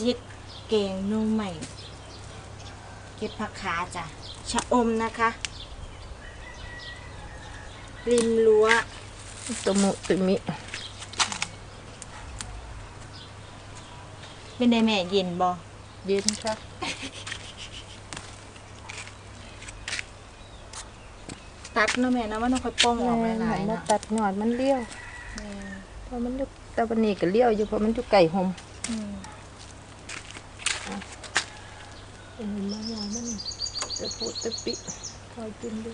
ชิดเกงนุ่มใหม่ เก็บผักขาจ้ะ ชะอมนะคะ ริมรั้วตมุตุมิ เป็นไดแม่เย็นบอเย็นครับตัดเนาะแม่นะว่าน้องค่อยโป้งออกหลายๆมันนะตัดหยอดมันเลี้ยวเพราะมันอยู่แต่วันนี้ก็เลี้ยวอยู่เพราะมันอยู่ไก่หม อืมเอ็นมาหยอดมันตะปุตะปิคอยกินดู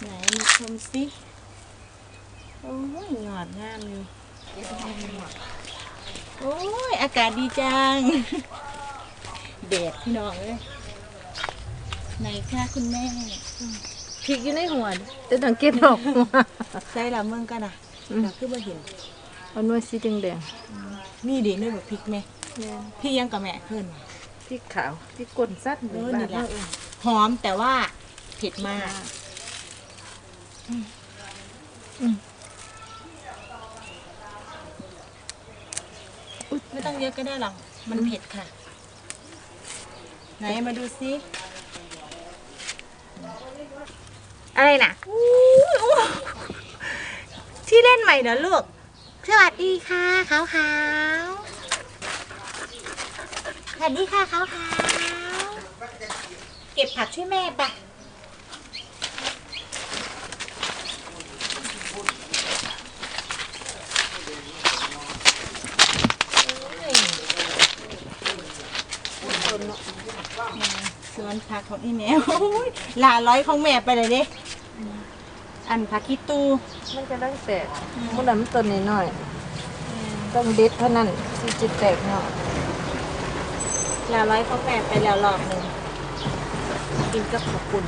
ไหนมาชมสิโอ้ยหงอดงามอยู่โอ้ย อากาศดีจังแดดพี่น้องเลยไหนคะคุณแม่พริกอยู่ในหัวจะต้องเก็บออกหัวใส่ละเมืองกันอะอืมเราคือบ่เห็นเอาหน่วยสีแดงนี่ดิเนื้อแบบพริกไหมๆแม่น พี่ยังกับแม่เพื่อนว่ะพริกขาวพริกก้นสั้นเออนี่แหละบ้าเฮาเองหอมแต่ว่าเผ็ดมากอืมไม่ต้องเยอะก็ได้หรอกมันเผ็ดค่ะ ไหนมาดูซิอะไรน่ะที่เล่นใหม่เหรอลูก สวัสดีค่ะขาวขาวๆ สวัสดีค่ะขาวขาเก็บผักช่วยแม่ปะสวนผักของอีแมวโอ้ยหลาร้อยของแม่ไปเลยเด้อันผักขี้ตูมันจะได้แตกมันนั้นมันต้นน้อย ต้องเด็ดเท่านั้นสิจิแตกเนาะ หลาร้อยของแม่ไปแล้วรอบหนึ่งกินกับขอบคุณ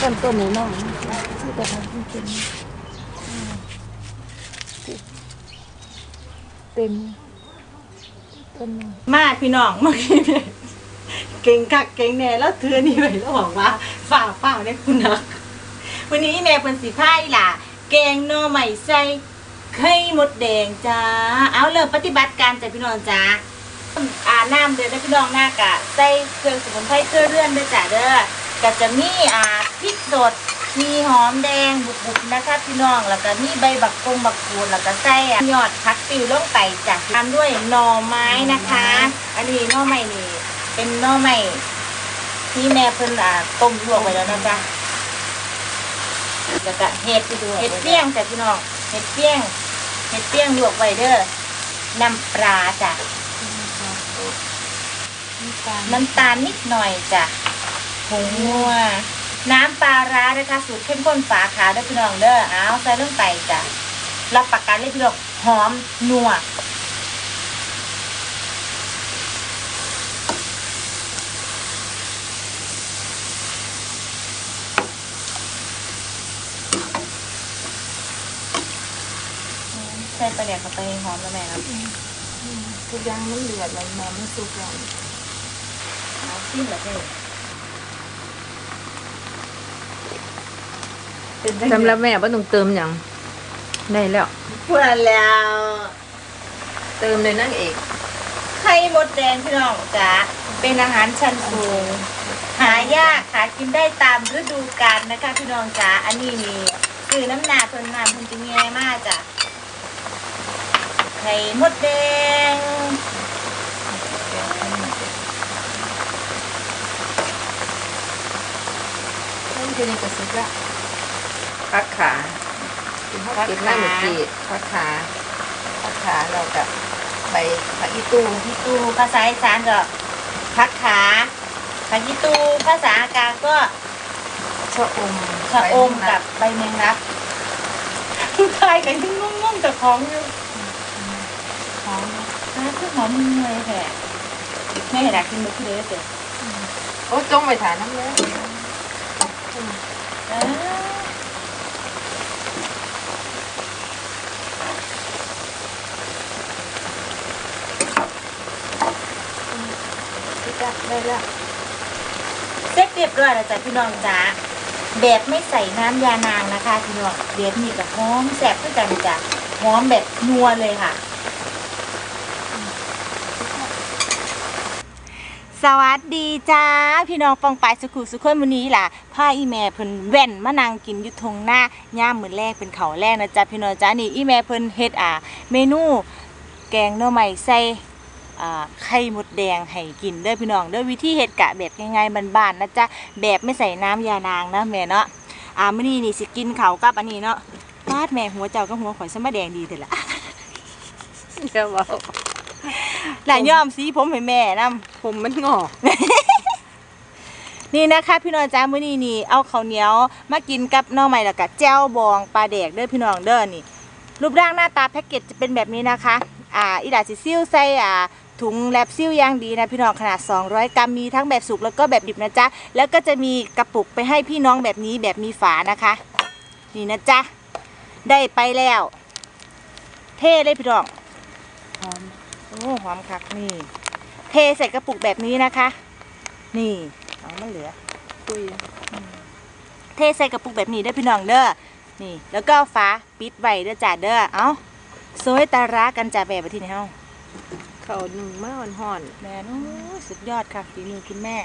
ต้นต้นน้อยๆที่จะทำให้เป็นเต็มต้นมาพี่น้องเมื่อกี้เนี่ยเก่งคักเก่งแน่แล้วเธอนี่ไปแล้วบอกว่าฝ่าฝ่าเนี่ยคุณนักวันนี้แม่เป็นสีผ้าอีหล่ะแกงหน่อใหม่ใส่ ไข่มดแดงจ้า เอาเริ่มปฏิบัติการจ้ะพี่น้องจ้าอ่าน้ำเดือดนะพี่น้องหน้ากะใส่เครื่องสมุนไพรเครื่องเลื่อนด้วยจ้ะเด้อก็จะมีอ่าพริกสดมีหอมแดงบุบๆนะคะพี่น้องแล้วก็มีใบบักกงบักกูดแล้วก็ใส่อะยอดพักติวลงไปจ้ะตามด้วยหน่อไม้นะคะ อันนี้หน่อไม้นี่เป็นหน่อไม้ที่แม่เพิ่นอ่าต้มลวกไว้แล้วนะจ๊ะแล้วก็เห็ดเห็ดเปี้ยงจ้ะพี่น้องเห็ดเปี้ยง เห็ดเปี้ยงลวกไว้เด้อน้ำปลาจ้ะน้ำตาลนิดหน่อยจ้ะผงนัวน้ำปลาร้านะคะสูตรเข้มข้นฝาขาวเด้อพี่น้องเด้อเอาใส่ลงไปจ้ะรับประกันเลยพี่น้องหอมนัว ใส่ปลาแดกเข้าไปหอมแล้วแม่ครับทุกอย่างมันเหลือดแล้วแม่มันสุกแล้วเอาซิ้มแบบนี้เป็นจังใดสำหรับแม่ว่าต้องเติมอย่างได้แล้ว พูดแล้ว เติมเลยนั่งเอกไข่มดแดงพี่น้องจ๋าเป็นอาหารชั้นสูง หายากหากินได้ตามฤดูกาลนะคะพี่น้องจ๋าอันนี้นี่คือน้ำหนาทนงานคุณจะแง่มากจ้ะไข่มดแดงนั่นคือในกระสุกละพักขาที่เขาเก็บหน้าหมึกจีพักขาพักขาเรากับใบผักอีตูพี่ตูภาษาอีสานก็พักขาผักอีตูภาษากลางก็ชะอมชะอมกับใบแมงลักทายกันยังงงๆกับของอยู่หอมอ่า คือหอมมือเลยแค่ไม่เห็นอยากกินมือคือเลยเสร็จโอ้จงไปฐานน้ำเลยอ่าพี่จักได้แล้วเสร็จเรียบร้อยแล้วจ้ะพี่น้องจ๋าแบบไม่ใส่น้ำยานางนะคะพี่น้องเดี๋ยวนี้กับหอมแซ่บด้วยกันจ้ะหอมแบบนัวเลยค่ะ สวัสดีจ้าพี่น้องปองปายสุขุสุขคนวันนี้ล่ะผ้าอีแม่เพิ่นแว่นมานางกินยู่ทงหน้าย่ามมื้อแรกเป็นเขาแรกนะจ๊ะพี่น้องจ้านี่อีแม่เพิ่นเฮ็ดอ่า เมนูแกงหน่อไม้ใส่อ่าไข่มดแดงให้กินเด้อพี่น้องเด้อวิธีเฮ็ดกะแบบง่ายๆบ้านๆนะจ๊ะแบบไม่ใส่น้ำยานางนะแม่เนาะอ่ามื้อนี้นี่สิกินเขากับอันนี้เนาะฟาดแม่หัวเจ้ากับหัวข่อยสมาแดงดีเถอะล่ะเดี๋ยวบอก หลายย่อมสีผมให้แม่นํผมมันงอก นี่นะคะ พี่น้องจ้ามื้อนี้นี่เอาข้าวเหนียวมากินกับหน่อไม้แล้วก็แจ่วบองปลาแดกเด้อพี่น้องเด้อนี่ รูปร่างหน้าตาแพ็กเกจจะเป็นแบบนี้นะคะ อ่าอีดาสิซิ่วใส่อ่าถุงแลบซิ่วอย่างดีนะพี่น้องขนาด 200 กรัมมีทั้งแบบสุกแล้วก็แบบดิบนะจ๊ะ แล้วก็จะมีกระปุกไปให้พี่น้องแบบนี้แบบมีฝานะคะ นี่นะจ๊ะ ได้ไปแล้ว เท่เลยพี่น้องหอม โอ้หอมคักนี่ เทใส่กระปุกแบบนี้นะคะ นี่เอามันเหลือคุยเทใส่กระปุกแบบนี้ได้อพี่น้องเด้อนี่ แล้วก็เอาฟ้าปิดไว้เด้อจ้าเด้อเอาโซยตารากันจ้าแบบไปที่ไหนเฮาเขาหนึ่งมาวันห่อนแม่นโอ้ยสุดยอดค่ะฝีมือคุณแม่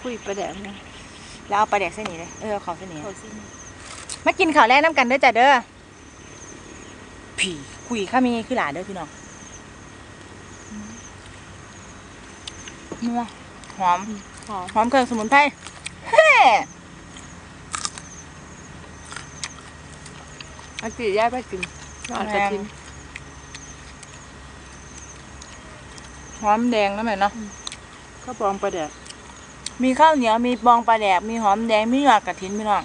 คุยประแดงนะแล้วเอาปลาแดกเส้นนี้เลยเออเอาของเส้นนี้เขาสิมากินข้าวแรกน้ำกันเด้อจ้าเด้อผีคุยข้ามีคือหลานเด้อพี่น้อง นัวหอม หอม หอมเครื่องสมุนไพรเฮ้อากิย่าไปกินนอนจะกินหอมแดงนะแม่เนาะก็บองประแดกมีข้าวเหนียวมีบองปลาแดกมีหอมแดงมีหยอดกระถินพี่น้อง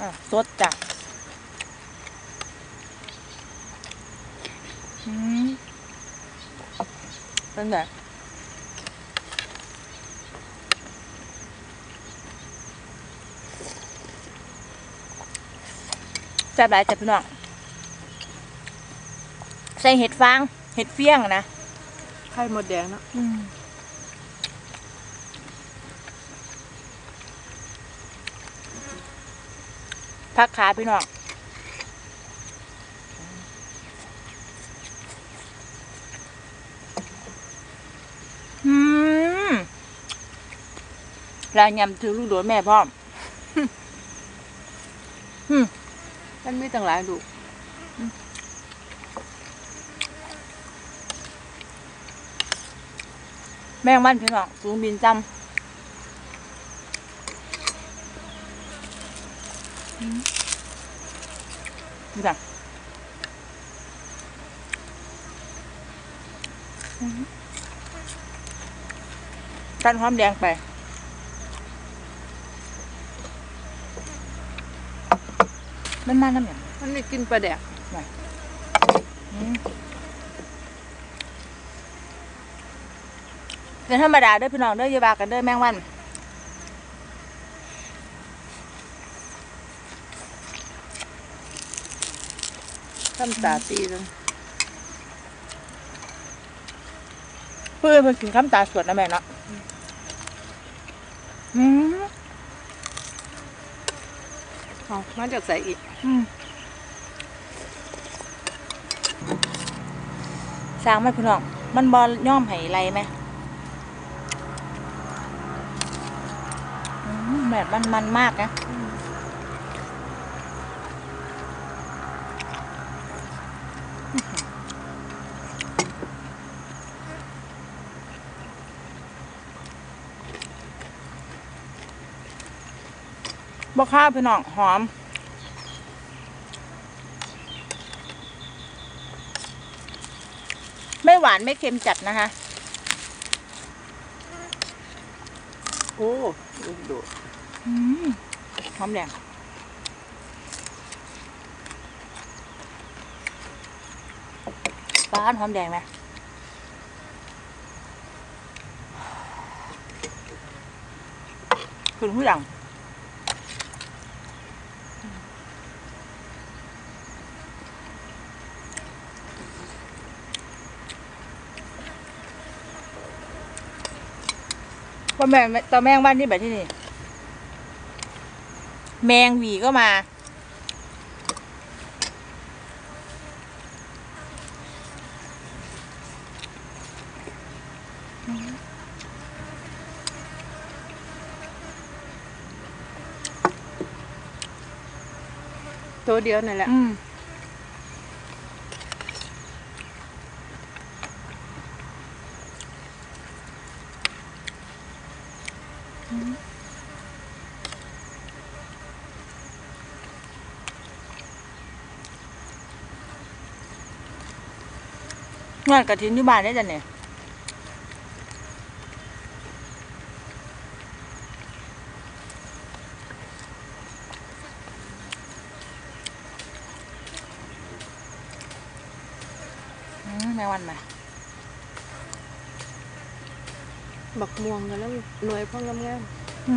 อะส ดจ้ะอืมเป็นไงแซ่บหลายจ้ะพี่น้องใส่เห็ดฟาง เห็ดเฟี้ยงอะนะ ไข่มดแดงเนาะ พักขาพี่น้องอืมแล้วยำถือลูกโดดแม่พร้อมอืมมันมีตั้งหลายลูกแม่งมันพี่น้องสูงบินจำอืม ดูดังอืมกันความแดงไปมันมาน้ำอย่างมันมีกินประแดกอืมเป็นธรรมดาเด้อพี่น้องเด้ออย่าบากันเด้อแมงวัน ทำตาตีจังเพื่อนเพิ่นกินข้ามตาสวดนะแม่เนาะอืมเอามาจากใส่อีกอืมสร้างไหมพี่น้อง มันบอย่อมไห้ไรไหมอืมแบบมันมันมากนะบอ กข้าวพี่น้องหอม ไม่หวานไม่เค็มจัดนะคะ โอ้ลูกโดดหอมแดงป้าหอมแดงไหมคุณผู้หลัง ว่าแมงตัวแมงวันที่แบบที่นี่แมงหวีก็มา ตัวเดียวนั่นแหละ อืม งานกระถินอยู่บ้านได้จ้ะเนี่ยอืมแม่วันมาบักม่วงกันแล้วหน่วยพ่องงามอื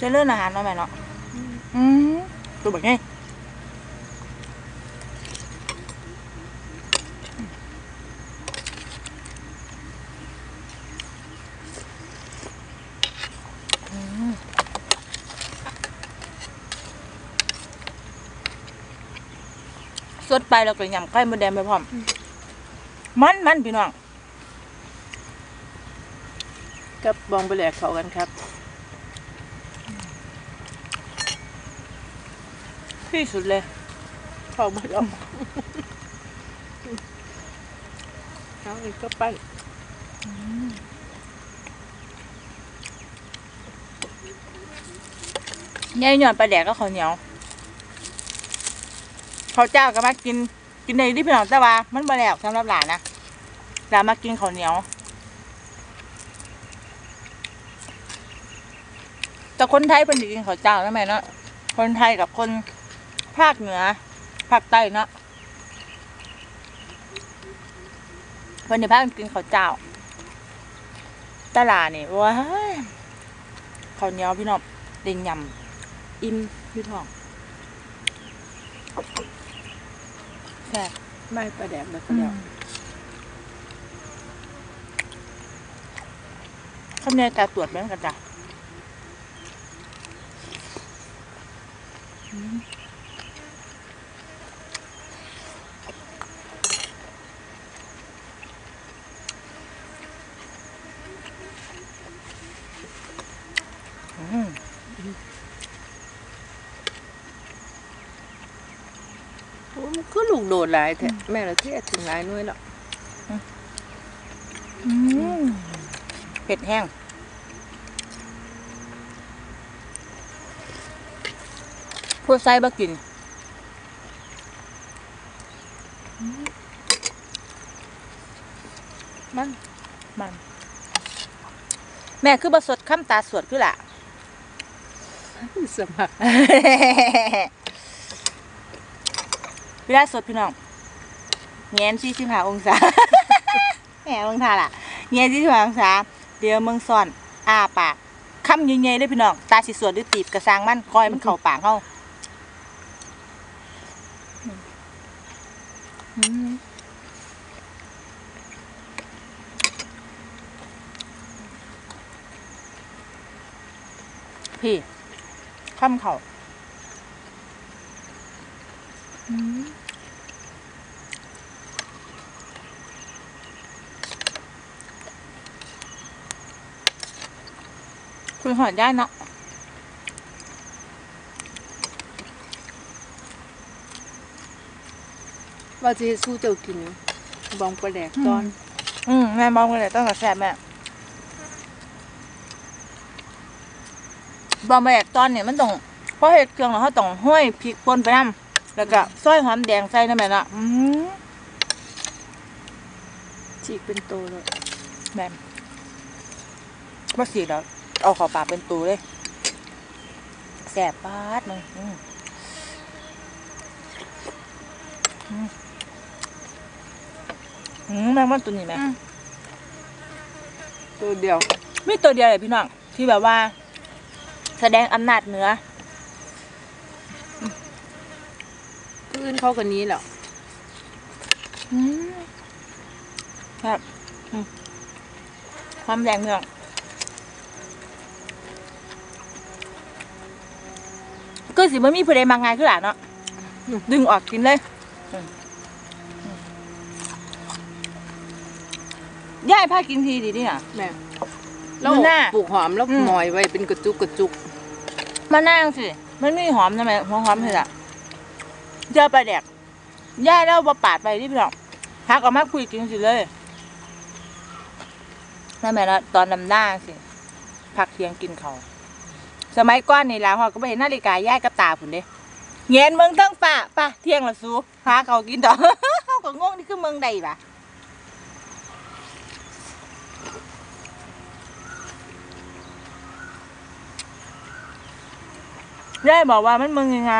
จะเลื่อนอาหารเนาะแม่เนาะอืมตัวแบบนี้สดไปแล้วก็ยำไข่มดแดงไปพร้อม มันมันพี่น้อง กับบองไปแหลกเขากันครับ ที่สุดเลยเข้ามาแล้วเอาอีกก็ปั้นยายหย่อนปลาแดกก็ข้าวเหนียวข้าวเจ้าก็มากินกินในที่พี่น้องต่ว่ามันบาแล้วสำหรับหลานนะหลานมากินข้าวเหนียวแต่คนไทยเป็นสิกินข้าวเจ้านะแม่เนาะคนไทยกับคน ภาคเหนือภาคใต้เนาะเพิ่นในภาคกินข้าวเจ้า ตลาดนี่ว้ายข้าวเหนียวพี่น้องเด้งยำอิ่มพี่ทองแซ่บไม่ปลาแดกแล้วก็แล้วข้าวเหนียวตาตรวจเหมือนกันจ้ะอื มโอ้มันก็ลูกโดดหลายแท้แม่เราเทียถึงหลายหน่วยแล้วอืมเผ็ดแห้งพูดไส้บ่กินมันมัน แม่คือบสดข้ามตาสวดคือล่ะ สมัครเวลาสดพี่น้องเงียนสี่สิบห้าองศาแหมมืองทาล่ะเงียนสี่สิบห้าองศา เดี๋ยวมืองซ่อนอ้าปากคำใหญ่ๆเลยพี่น้อง ตาสิสวดหรือตีบกระซางมันคอยมันเข้าปากเฮาพี่ คำเขาอืมคุณหอดได้เนาะว่าจะสู้เจ้ากินอยู่บองปลาแดกตอน อืมแม่มองกันเลยต้องกับแซ่บแม่ บอมแบกตอนเนี่ยมันต้องเพราะเห็ดเครื่องแล้วเขาต้องห้อยพริกป่นไปน้ำแล้วก็ซอยหอมแดงใส่นั่นแม่ละอืมฉีกเป็นโตเลยแม่นว่าสีแล้วเอาเขอปากเป็นตูเลยแซ่บปาดหนึงอืมอืมอืมแม่งมันตัวนี้แม่ตัวเดียว มีตัวเดียวเลยพี่น้องที่แบบว่า แสดงอำนาจเหนือผู้อื่นเขาคนนี้แหละอืมครับอืมความแรงเมืองก็สิบ่มีผู้ใดมางานคือหลานเนาะดึงออกกินเลยอืมอืมย่ายพากินทีดีดิน่ะแม่แล้วมันน่าปลูกหอมแล้วอืมหมอยไว้เป็นกระจุกกระจุก มานั่งสิมันไม่หอมทำไมหอมหอมเลยล่ะเจอปลาแดกย่าแล้วบปาดไปที่พี่น้องพักออกมาคุยกินสิเลยนั่นแหละตอนนำหน้าสิพักเที่ยงกินเขาสมัยก่อนนี่ล่ะฮอก็ไปเห็นนาฬิกาย่ายกับตาผุนเด้เงียนเมืองทั้งฝ่าป่ะเที่ยงละสูหาเขากินต่อเขาก็งงนี่คือเมืองใดปะ ย่ายบอกว่ามันเมืองยังไง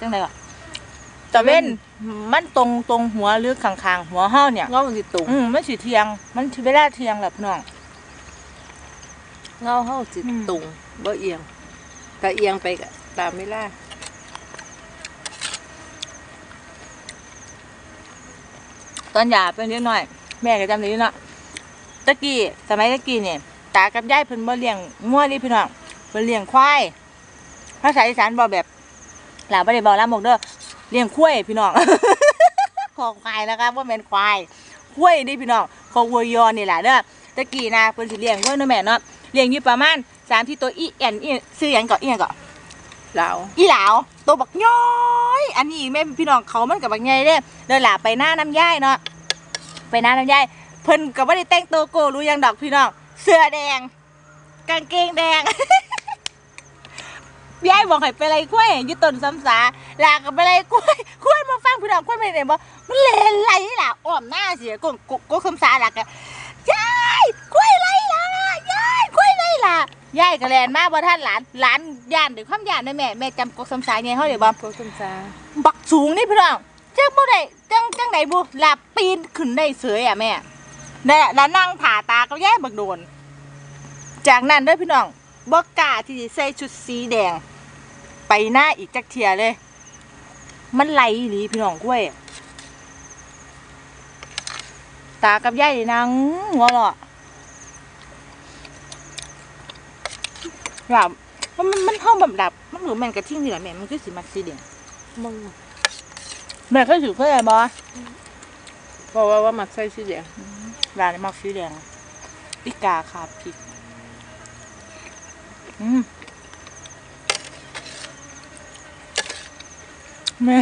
จังไดวะตะเว้นมันตรงตรงหัวหรือข้างๆหัวเฮ้าเนี่ยเงามันสิตุงอืมมันสิเทียง มันสิเวลาเทียงแหละพี่น้องเงาเฮาสิอืมตุงบ่เอียงถ้าเอียงไปก็ตามเวลาตอนหยาเป็นเล็กน้อย แม่ก็จำได้อยู่เนาะตะกี้สมัยตะกี้เนี่ยตากับยายเพิ่นบ่เลี้ยงงัวนี่พี่น้อง เพิ่นเลี้ยงควายภาษาอีสานบอกแบบหลาบ่ได้บอกลามกเด้อเลี้ยงควายพี่น้องขอควายนะคะบ่แม่นควายควายนี่พี่น้องขอวัวยอนี่ล่ะเด้อตะกี้นะเพิ่นสิเลี้ยงไว้เนาะแม่เนาะเลี้ยงอยู่ประมาณ3ที่ตัวอีแอนอีซื้อหยังก็อีหยังก็ลาวอีหลาวตัวบักย้อยอันนี้แม่พี่น้องเขามันกับบักใหญ่เด้เดินหลาไปหน้าน้ำย่ายเนาะไปหน้าน้ำย่ายเพิ่นก็บ่ได้แต่งตัวโกรู้ยังดอกพี่น้องเสื้อแดง กางเกงแดง ยายบอกให้ไปไรกล้วยอยู่ต้นซ้ำสาลาก็ไปไรกล้วยกล้วยมาฟังพี่น้องกล้วยไม่ได้บ่มันเลนไหลล่ะอ้อมหน้าเสียกงกกซ้ำสาล่ะก็ยายกล้วยไรล่ะยายกล้วยไรล่ะยายก็แลนมาบ่ท่านหลานหลานย่านด้วยความย่านด้วยแม่แม่จำกกซ้ำสาเนี่ยเฮาได้บ่พวกคุณซาบักสูงนี่พี่น้องจังบ่ได้จังจังไหนบุหลับปีนขึ้นได้เสยอะแม่เนี่ยแล้วนั่งผ่าตาก็แย่บักโดน จากนั้นเด้วยพี่น้องบ่กล้าที่จะใส่ชุดสีแดง ไปหน้าอีกจักเทียเลย มันไหลอีหลีพี่น้องกล้วย ตากับยายนี่นางหัวเราะหลับมันมันมันเข้าแบบดับ มันเหมือนแมนกระทิ่งนี่แหละแม่มันคือสีมักสีแดงมึงแม่ก็ถือเคยบอเพราะว่าว่ามักใส่สีแดงร้านนี้มักสีแดงปิกาขาพริกอืม แม่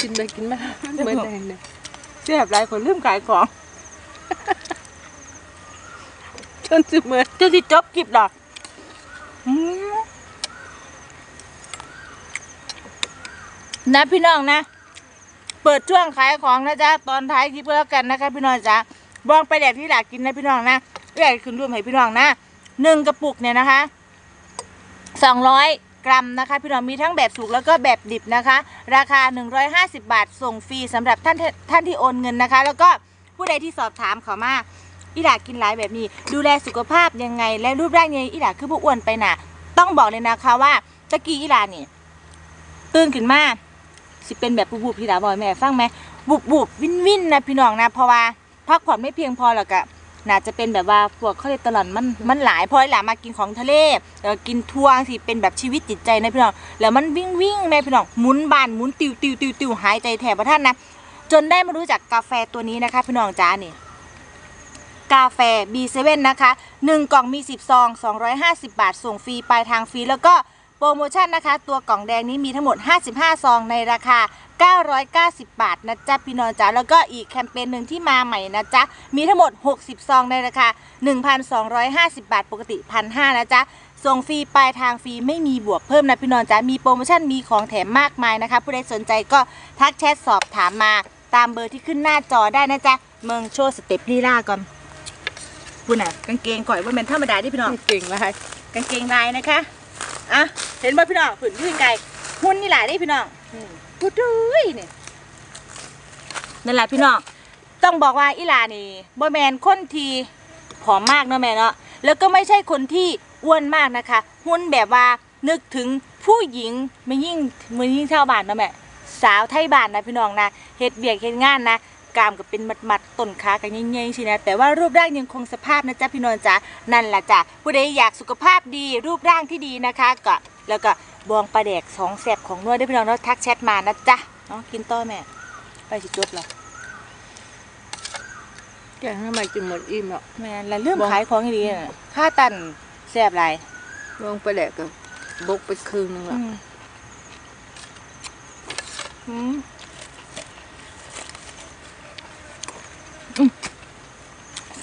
กินไปกินมาเหมือนแดงเลยเจ็บหลายคนลืมขายของ จนสิเหมือนจะสิจบกิบดอกอืมนะพี่น้องนะ เปิดช่วงขายของนะจ๊ะตอนท้ายคลิปก็แล้วกันนะคะ พี่น้องจ๊ะบองไปแดดที่หลักกินนะพี่น้องนะเรียกขึ้นรูปให้พี่น้องนะหนึ่งกระปุกเนี่ยนะคะสองร้อย กรัมนะคะพี่น้องมีทั้งแบบสุกแล้วก็แบบดิบนะคะ ราคา 150 บาท ส่งฟรีสำหรับท่านท่านที่โอนเงินนะคะ แล้วก็ผู้ใดที่สอบถามเขามาอีหลากินหลายแบบนี้ ดูแลสุขภาพยังไง และรูปร่างยังไงอีหลาคือผู้อ้วนไปหน่ะต้องบอกเลยนะคะว่าตะกี้อีหลานี่ตื่นขึ้นมาสิเป็นแบบบุบๆพี่หลาบอยแม่ฟังไหมบุบบุบวินวินนะพี่น้องนะเพราะว่าพักผ่อนไม่เพียงพอหรอกอะ น่าจะเป็นแบบว่าพวกเขาเรียกตลอดมันมันหลายเพราะอีหลามากินของทะเลแล้วกินทั่วสิเป็นแบบชีวิตจิตใจนะพี่น้องแล้วมันวิ่งวิ่งแม่พี่น้องหมุนบานหมุนติวติวติวติวหายใจแถบประท่านนะจนได้มารู้จักกาแฟตัวนี้นะคะพี่น้องจ้านี่กาแฟ B7 นะคะ 1 กล่องมี 10 ซอง 250 บาท ส่งฟรีปลายทางฟรี แล้วก็ ปรโมชั่นนะคะ ตัวกล่องแดงนี้มีทั้งหมด 55 ซองในราคา 990 บาทนะจ๊ะพี่น้องจ๋าแล้วก็อีกแคมเปญหนึ่งที่มาใหม่นะจ๊ะมีทั้งหมด 60 ซองในราคา 1,250 บาท ปกติ 1,500นะจ๊ะส่งฟรีปลายทางฟรีไม่มีบวกเพิ่มนะพี่น้องจ๋ามีโปรโมชั่นมีของแถมมากมายนะคะ ผู้ใดสนใจก็ทักแชทสอบถามมาตามเบอร์ที่ขึ้นหน้าจอได้นะจ๊ะเมืองโชว์สเต็ปลีลาก่อนพูดน่ะกางเกงก่อยว่าเป็นธรรมดาที่พี่น้องเก่งไรกางเกงลายนะคะ อะเห็นบ่พี่น้องผืนยื่นไก่หุ่นนี่หลายได้พี่น้องพูดด้วยเนี่ยนั่นแหละพี่น้องต้องบอกว่าอีหลานี่บ่แมนคนทีผอมมากเนาะแม่เนาะแล้วก็ไม่ใช่คนที่อ้วนมากนะคะ หุ่นแบบว่านึกถึงผู้หญิงไม่ยิ่งไม่ยิ่งชาวบ้านเนาะแม่สาวไทยบ้านนะพี่น้องนะเฮ็ดเบียกเฮ็ดงานนะ กล้ามก็เป็นมัดๆต้นขากันเงี้ยๆสินะแต่ว่ารูปร่างยังคงสภาพนะจ๊ะพี่น้องจ๊ะนั่นแหละจ้ะผู้ใดอยากสุขภาพดีรูปร่างที่ดีนะคะก็แล้วก็บองปลาแดกสองแสบของนวดได้พี่น้องเนาะทักแชทมานะจ๊ะเนาะกินต่อแม่ไปสิจดเหรอแกงทำไมจนหมดอิ่มแล้วแม่แล้วเรื่องบองขายของดีน่ะค่าตันแสบไรลงไปแหลกกับบกไปครึ่งนึงละ อืมอืมอืม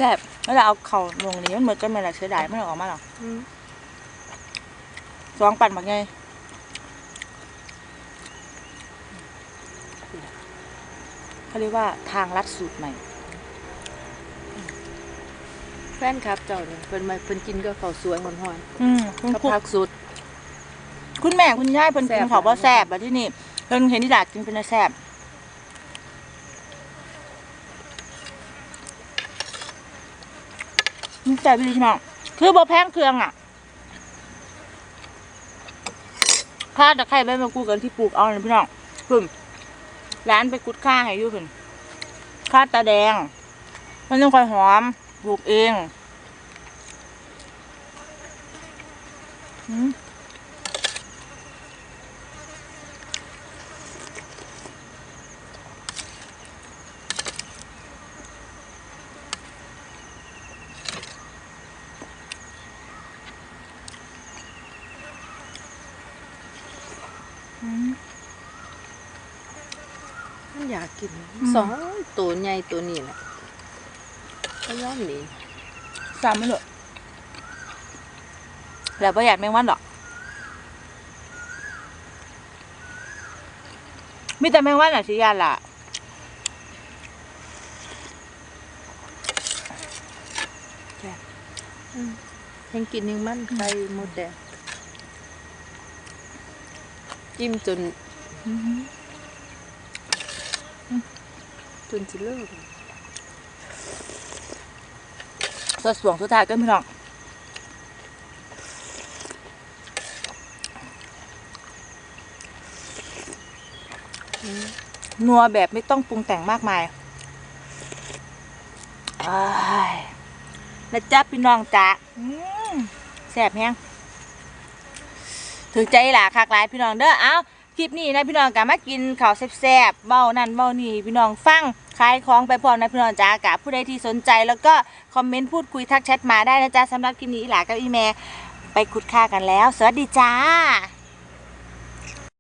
แซ่บแล้วเราเอาเข่าลงนี้มันเหมือนกันไหมล่ะเชื้อดายไม่เอาออกมาหรอกอืมสองปั่นแบบไงเขาเรียกว่าทางลัดสูตรใหม่ แฟนครับเจ้าเนี่ยเพิ่นมาเพิ่นกินก็ข้าวสวยหอนอืมคุณๆกับครูผักสดคุณแม่คุณย่ายเพิ่นแซ่กิบนเขาวบ่แซ่บแบบที่นี่เพิ่นเห็นที่ดาดกินเป็นอะไรแซ่บมัน แซ่บดีพี่น้องคือบ่แพงเครื่องอะข้าตะไคร้ใบมะกรูดกันที่ปลูกเอาเลยพี่น้องเพิ่นร้านไปกุดข้าให้อยู่เพิ่นข้าตาแดง มันต้องคอยหอมปลูกเอง อืมากกินอืมสองตัวใหญ่ตัวนี้แหละก็ย่อมหนีสามไม่เหรอแล้วประหยัดแมงวันหรอกมีแต่แมงวันอะชิยานล่ะยังกินยังมันไข่หมดแดงจิ้มจน จนสิเลิกสดสวงสุดท้ายกันพี่น้องนัวแบบไม่ต้องปรุงแต่งมากมายอ้ายนะจ๊ะพี่น้องจ๊ะแซ่บแฮงถือใจหล่ะคักหลายพี่น้องเด้อ เอา คลิปนี้นะพี่น้องกะมากินข้าวแซ่บๆเบ้านั่นเบ้านี่พี่น้องฟังขายของไปพร้อมนะพี่น้องจ้ากะผู้ใดที่สนใจแล้วก็คอมเมนต์พูดคุยทักแชทมาได้นะจ๊ะสำหรับคลิปนี้หล่ะกับอีแม่ไปขุดค่ากันแล้ว สวัสดีจ้า